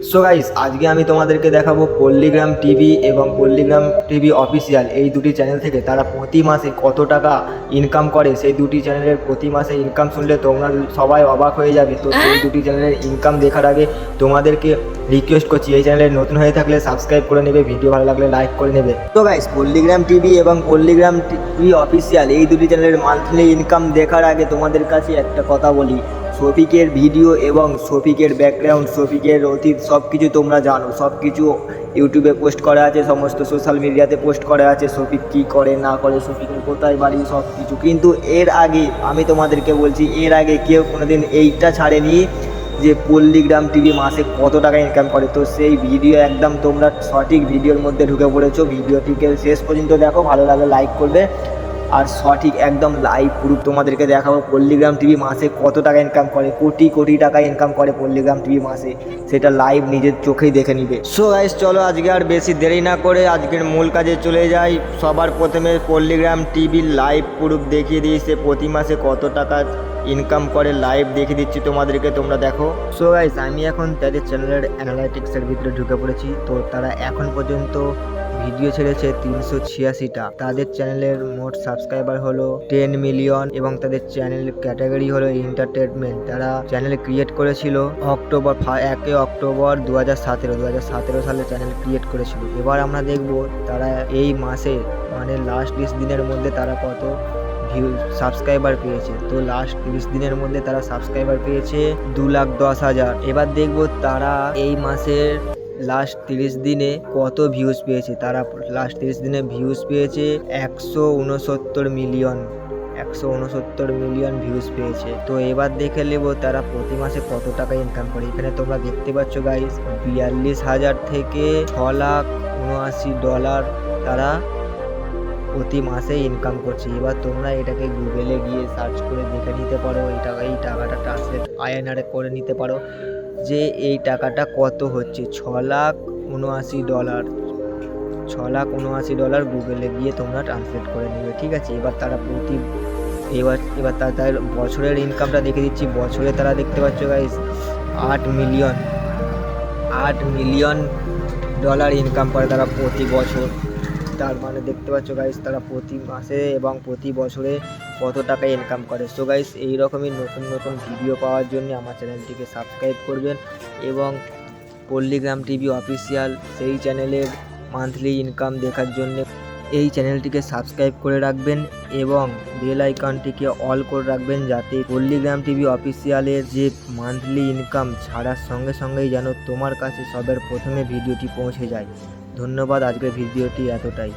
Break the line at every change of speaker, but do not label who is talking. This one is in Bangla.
সো গাইস আজকে আমি তোমাদেরকে দেখাবো পল্লীগ্রাম টিভি এবং পল্লীগ্রাম টিভি অফিসিয়াল এই দুটি চ্যানেল থেকে তারা প্রতি মাসে কত টাকা ইনকাম করে। সেই দুটি চ্যানেলের প্রতি মাসে ইনকাম শুনলে তোমরা সবাই অবাক হয়ে যাবে। তো সেই দুটি চ্যানেলের ইনকাম দেখার আগে তোমাদেরকে রিকোয়েস্ট করছি এই চ্যানেলে নতুন হয়ে থাকলে সাবস্ক্রাইব করে নেবে ভিডিও ভালো লাগলে লাইক করে নেবে। তো গাইস পল্লীগ্রাম টিভি এবং পল্লীগ্রাম টিভি অফিসিয়াল এই দুটি চ্যানেলের মান্থলি ইনকাম দেখার আগে তোমাদের কাছে একটা কথা বলি। শফিকের ভিডিও এবং শফিকের ব্যাকগ্রাউন্ড শফিকের অতীত সব কিছু তোমরা জানো। সব কিছু ইউটিউবে পোস্ট করা আছে, সমস্ত সোশ্যাল মিডিয়াতে পোস্ট করা আছে, শফিক কী করে, না করে শফিকের কোথায় বাড়ি সব কিছু কিন্তু এর আগে আমি তোমাদেরকে বলছি, এর আগে কেউ কোনোদিন এইটা ছাড়েনি যে পল্লীগ্রাম টিভি মাসে কত টাকা ইনকাম করে। তো সেই ভিডিও একদম তোমরা সঠিক ভিডিওর মধ্যে ঢুকে পড়েছো। ভিডিওটিকে শেষ পর্যন্ত দেখো, ভালো লাগলে লাইক করবে। আর সঠিক একদম লাইভ প্রুফ তোমাদেরকে দেখাবো। পল্লীগ্রাম টিভি মাসে কত টাকা ইনকাম করে? কোটি কোটি টাকা ইনকাম করে পল্লীগ্রাম টিভি মাসে। সেটা লাইভ নিজের চোখেই দেখে নিবে। সো গাইস চলো আজকে আর বেশি দেরি না করে আজকের মূল কাজে চলে যাই। সবার প্রথমে পল্লীগ্রাম টিভির লাইভ প্রুফ দেখিয়ে দিই সে প্রতি মাসে কত টাকা ইনকাম করে। লাইভ দেখিয়ে দিচ্ছি তোমাদেরকে, তোমরা দেখো। সো গাইস আমি এখন তাদের চ্যানেলের অ্যানালাইটিক্সের ভিতরে ঢুকে পড়েছি। তো তারা এখন পর্যন্ত ভিডিও ছেড়েছে তিনশো ছিয়াশিটা। তাদের চ্যানেলের মোট সাবস্ক্রাইবার হলো টেন মিলিয়ন এবং তাদের চ্যানেল ক্যাটাগরি হলো এন্টারটেনমেন্ট তারা চ্যানেল ক্রিয়েট করেছিল অক্টোবর একে অক্টোবর দু হাজার সতেরো দু হাজার সতেরো সালে চ্যানেল ক্রিয়েট করেছিল। এবার আমরা দেখব তারা এই মাসে মানে লাস্ট বিশ দিনের মধ্যে তারা কত ভিউ সাবস্ক্রাইবার পেয়েছে। তো লাস্ট তিরিশ দিনের মধ্যে তারা সাবস্ক্রাইবার পেয়েছে দু লাখ দশ হাজার। এবার দেখব তারা এই মাসের লাস্ট তিরিশ দিনে কত ভিউজ পেয়েছে? তারা লাস্ট তিরিশ দিনে ভিউজ পেয়েছে একশো উনসত্তর মিলিয়ন একশো উনসত্তর মিলিয়ন ভিউজ পেয়েছে। তো এবার দেখে নেব তারা প্রতি মাসে কত টাকা ইনকাম করে। এখানে তোমরা দেখতে পাচ্ছ গাইস বিয়াল্লিশ হাজার থেকে ছ লাখ উনআশি ডলার তারা প্রতি মাসে ইনকাম করছে। এবার তোমরা এটাকে গুগলে গিয়ে সার্চ করে দেখে নিতে পারো। এই টাকা এই টাকাটা ট্রান্সলেট আইএনআরে করে নিতে পারো। যে এই টাকাটা কত হচ্ছে? ছ লাখ উনআশি ডলার। ছ লাখ উনআশি ডলার গুগলে গিয়ে তোমরা ট্রান্সলেট করে নেবে, ঠিক আছে? এবার তারা প্রতি এবার এবার তার তার বছরের ইনকামটা দেখে দিচ্ছি। বছরে তারা দেখতে পাচ্ছ গাইস আট মিলিয়ন আট মিলিয়ন ডলার ইনকাম করে তারা প্রতি বছর। তার মানে দেখতে পাচ্ছ গাইস তারা প্রতি মাসে এবং প্রতি বছরে কত টাকা ইনকাম করে। সো গাইস এই এইরকমই নতুন নতুন ভিডিও পাওয়ার জন্য আমার চ্যানেলটিকে সাবস্ক্রাইব করবেন এবং পল্লীগ্রাম টিভি অফিসিয়াল সেই চ্যানেলের মান্থলি ইনকাম দেখার জন্য এই চ্যানেলটিকে সাবস্ক্রাইব করে রাখবেন এবং বেল আইকনটিকে অল করে রাখবেন যাতে পল্লিগ্রাম টিভি অফিসিয়ালের যে মান্থলি ইনকাম ছাড়ার সঙ্গে সঙ্গেই যেন তোমার কাছে সবার প্রথমে ভিডিওটি পৌঁছে যায়। ধন্যবাদ আজকের ভিডিওটি এতটাই।